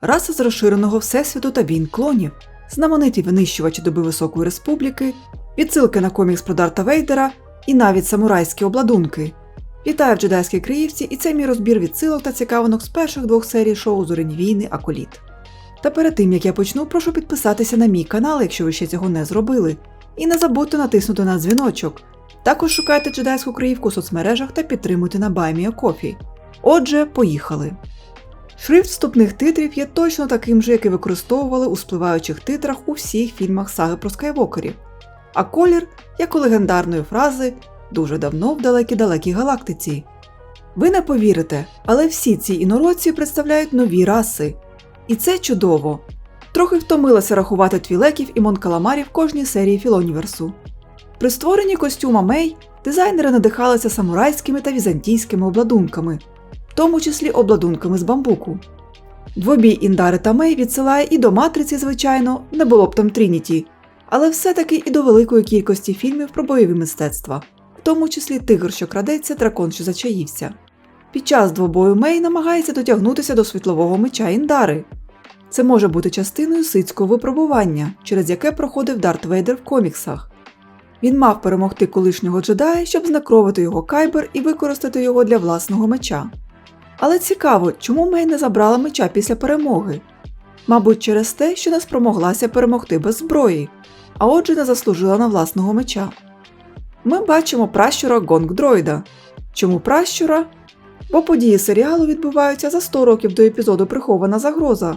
раса з розширеного всесвіту та війн клонів, знамениті винищувачі доби Високої Республіки, відсилки на комікс про Дарта Вейдера і навіть самурайські обладунки. Вітаю в джедайській Криївці, і це мій розбір відсилок та цікавинок з перших двох серій шоу Зоряні війни Аколіт. Та перед тим як я почну, прошу підписатися на мій канал, якщо ви ще цього не зробили, і не забудьте натиснути на дзвіночок. Також шукайте джедайську Криївку у соцмережах та підтримуйте на BuyMeACoffee. Отже, поїхали. Шрифт вступних титрів є точно таким же, який використовували у спливаючих титрах у всіх фільмах саги про скайвокерів. А колір, як у легендарної фрази, дуже давно в далекій-далекій галактиці. Ви не повірите, але всі ці інородці представляють нові раси. І це чудово. Трохи втомилася рахувати твілеків і монкаламарів кожній серії Філоніверсу. При створенні костюма Мей дизайнери надихалися самурайськими та візантійськими обладунками, тому числі обладунками з бамбуку. Двобій Індари та Мей відсилає і до матриці, звичайно, не було б там Трініті, але все-таки і до великої кількості фільмів про бойові мистецтва, в тому числі Тигр, що крадеться, дракон, що зачаївся. Під час двобою Мей намагається дотягнутися до світлового меча Індари. Це може бути частиною сицького випробування, через яке проходив Дарт Вейдер в коміксах. Він мав перемогти колишнього джедая, щоб знакровити його кайбер і використати його для власного меча. Але цікаво, чому Мей не забрала меча після перемоги? Мабуть, через те, що не спромоглася перемогти без зброї, а отже, не заслужила на власного меча. Ми бачимо пращура Гонг Дроїда. Чому пращура? Бо події серіалу відбуваються за 100 років до епізоду Прихована загроза.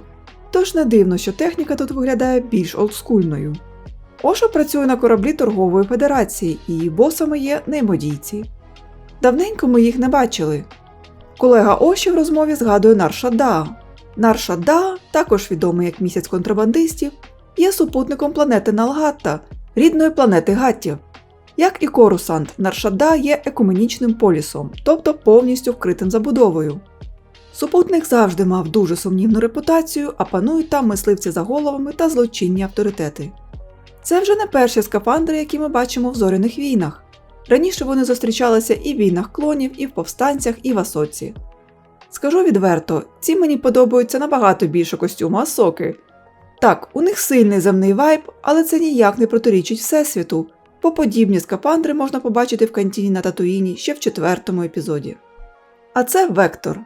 Тож не дивно, що техніка тут виглядає більш олдскульною. Ошо працює на кораблі торгової федерації, і її босами є неймодійці. Давненько ми їх не бачили. Колега Оші в розмові згадує Нарша Да. Нарша Да, також відомий як місяць контрабандистів, є супутником планети Налгатта, рідної планети Гаттів. Як і Корусант, Наршада є екуменічним полісом, тобто повністю вкритим забудовою. Супутник завжди мав дуже сумнівну репутацію, а панують там мисливці за головами та злочинні авторитети. Це вже не перші скафандри, які ми бачимо в зоряних війнах. Раніше вони зустрічалися і в війнах клонів, і в повстанцях, і в Асоці. Скажу відверто, ці мені подобаються набагато більше костюму Асоки. Так, у них сильний земний вайб, але це ніяк не протирічить Всесвіту, бо подібні скафандри можна побачити в кантіні на Татуїні ще в четвертому епізоді. А це Вектор.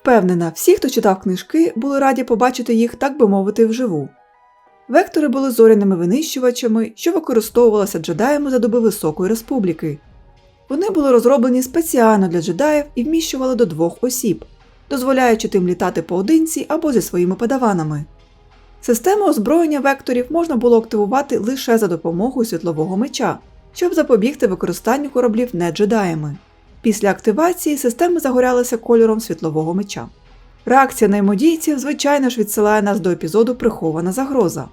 Впевнена, всі, хто читав книжки, були раді побачити їх, так би мовити, вживу. Вектори були зоряними винищувачами, що використовувалися джедаями за доби Високої Республіки. Вони були розроблені спеціально для джедаїв і вміщували до двох осіб, дозволяючи тим літати поодинці або зі своїми падаванами. Систему озброєння векторів можна було активувати лише за допомогою світлового меча, щоб запобігти використанню кораблів не джедаями. Після активації системи загорялися кольором світлового меча. Реакція наймодійців, звичайно ж, відсилає нас до епізоду Прихована загроза.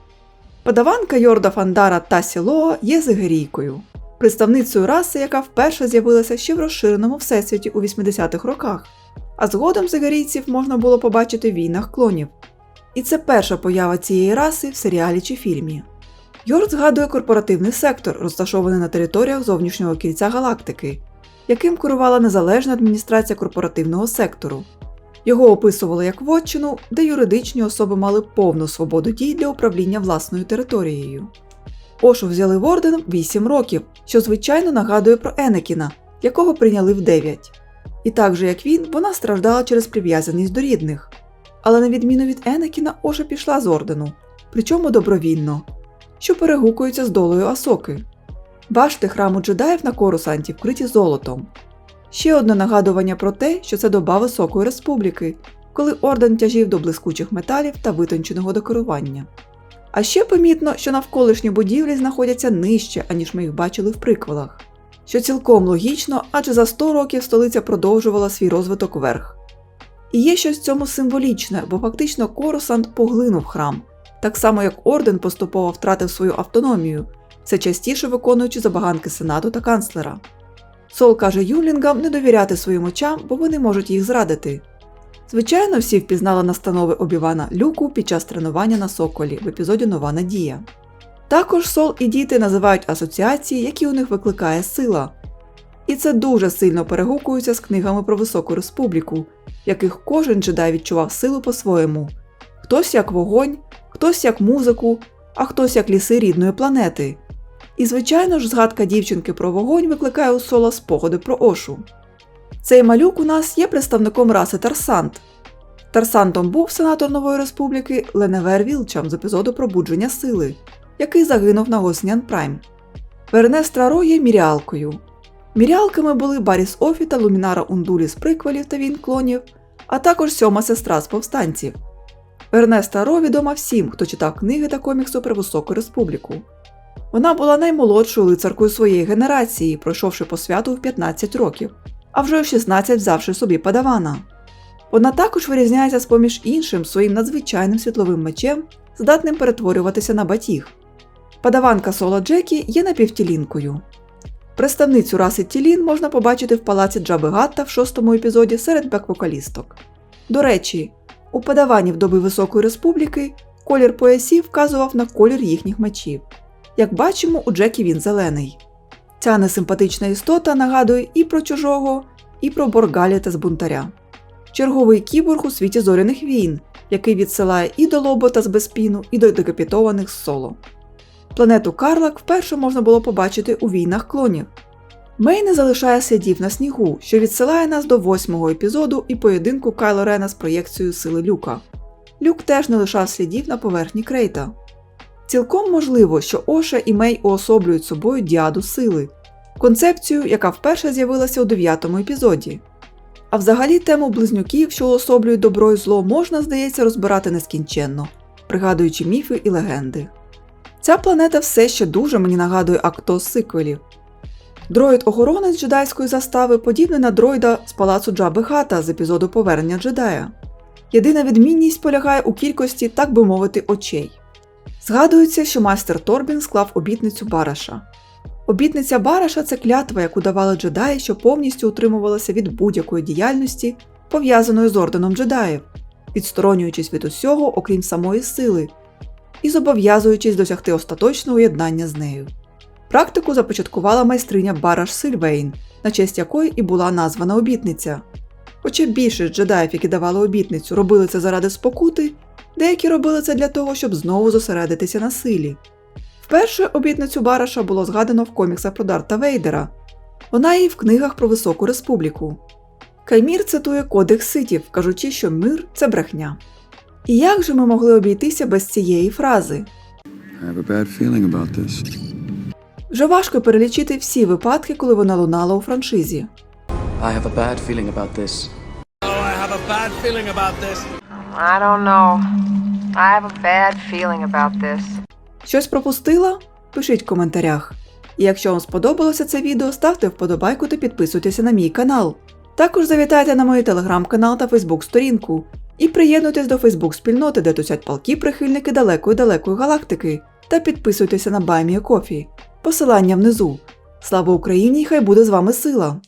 Подаванка Йорда Фандара та Сілоа є зигерійкою, представницею раси, яка вперше з'явилася ще в розширеному всесвіті у 80-х роках, а згодом зигерійців можна було побачити в війнах клонів. І це перша поява цієї раси в серіалі чи фільмі. Йорд згадує корпоративний сектор, розташований на територіях зовнішнього кільця галактики, яким керувала незалежна адміністрація корпоративного сектору. Його описували як вотчину, де юридичні особи мали повну свободу дій для управління власною територією. Ошу взяли в орден 8 років, що звичайно нагадує про Енекіна, якого прийняли в 9. І так же як він, вона страждала через прив'язаність до рідних. Але на відміну від Енекіна, Оша пішла з ордену, причому добровільно, що перегукується з долою Асоки. Башти храму джедаїв на Корусанті вкриті золотом. Ще одне нагадування про те, що це доба Високої Республіки, коли орден тяжів до блискучих металів та витонченого декорування. А ще помітно, що навколишні будівлі знаходяться нижче, аніж ми їх бачили в приквелах. Що цілком логічно, адже за 100 років столиця продовжувала свій розвиток вверх. І є щось в цьому символічне, бо фактично Корусант поглинув храм, так само як орден поступово втратив свою автономію, все частіше виконуючи забаганки сенату та канцлера. Сол каже Юлінгам не довіряти своїм очам, бо вони можуть їх зрадити. Звичайно, всі впізнали настанови Обівана Люку під час тренування на Соколі в епізоді Нова Надія. Також Сол і діти називають асоціації, які у них викликає сила. І це дуже сильно перегукується з книгами про Високу Республіку, в яких кожен джедай відчував силу по-своєму. Хтось як вогонь, хтось як музику, а хтось як ліси рідної планети. І, звичайно ж, згадка дівчинки про вогонь викликає у соло спогади про Ошу. Цей малюк у нас є представником раси Тарсант. Тарсантом був сенатор Нової Республіки Леневер Вілчам з епізоду Пробудження сили, який загинув на Госнян Прайм. Вернес Траро є міріалкою. Міріалками були Баріс Офі та Лумінара Ундулі з приквелів та він клонів, а також сьома сестра з повстанців. Вернес Траро відома всім, хто читав книги та комікси про Високу Республіку. Вона була наймолодшою лицаркою своєї генерації, пройшовши по святу в 15 років, а вже в 16 взявши собі падавана. Вона також вирізняється з поміж іншим своїм надзвичайним світловим мечем, здатним перетворюватися на батіг. Падаванка Соло Джекі є напівтілінкою. Представницю раси Тілін можна побачити в палаці Джаби Гатта в шостому епізоді серед бек-вокалісток. До речі, у падаванів доби Високої Республіки колір поясів вказував на колір їхніх мечів. Як бачимо, у Джекі він зелений. Ця несимпатична істота нагадує і про чужого, і про Боргаліта з бунтаря. Черговий кіборг у світі зоряних війн, який відсилає і до лобота з безпіну, і до декапітованих з соло. Планету Карлак вперше можна було побачити у війнах клонів. Мей не залишає слідів на снігу, що відсилає нас до восьмого епізоду і поєдинку Кайло Рена з проєкцією сили Люка. Люк теж не лишав слідів на поверхні Крейта. Цілком можливо, що Оша і Мей уособлюють собою діаду сили, концепцію, яка вперше з'явилася у дев'ятому епізоді. А взагалі тему близнюків, що уособлюють добро і зло, можна, здається, розбирати нескінченно, пригадуючи міфи і легенди. Ця планета все ще дуже мені нагадує акто з сиквелів. Дроїд-охоронець джедайської застави подібний на дроїда з палацу Джаби Хата з епізоду Повернення джедая. Єдина відмінність полягає у кількості, так би мовити, очей. Згадується, що майстер Торбін склав обітницю Бараша. Обітниця Бараша це клятва, яку давали джедаї, що повністю утримувалася від будь-якої діяльності, пов'язаної з орденом джедаїв, відсторонюючись від усього, окрім самої сили, і зобов'язуючись досягти остаточного єднання з нею. Практику започаткувала майстриня Бараш Сильвейн, на честь якої і була названа обітниця. Хоча більшість джедаїв, які давали обітницю, робили це заради спокути, деякі робили це для того, щоб знову зосередитися на силі. Вперше обітницю Бараша було згадано в коміксах про Дарта Вейдера. Вона і в книгах про Високу Республіку. Каймір цитує Кодекс Ситів, кажучи, що мир це брехня. І як же ми могли обійтися без цієї фрази? I have a bad feeling about this. Вже важко перелічити всі випадки, коли вона лунала у франшизі. I have a bad feeling about this. Oh, I have a bad feeling about this. I don't know. I have a bad feeling about this. Щось пропустила? Пишіть в коментарях. І якщо вам сподобалося це відео, ставте вподобайку та підписуйтеся на мій канал. Також завітайте на мій телеграм-канал та фейсбук-сторінку і приєднуйтесь до фейсбук-спільноти, де тусять палки прихильники далекої далекої галактики, та підписуйтеся на Баймія Кофі. Посилання внизу. Слава Україні! Хай буде з вами сила!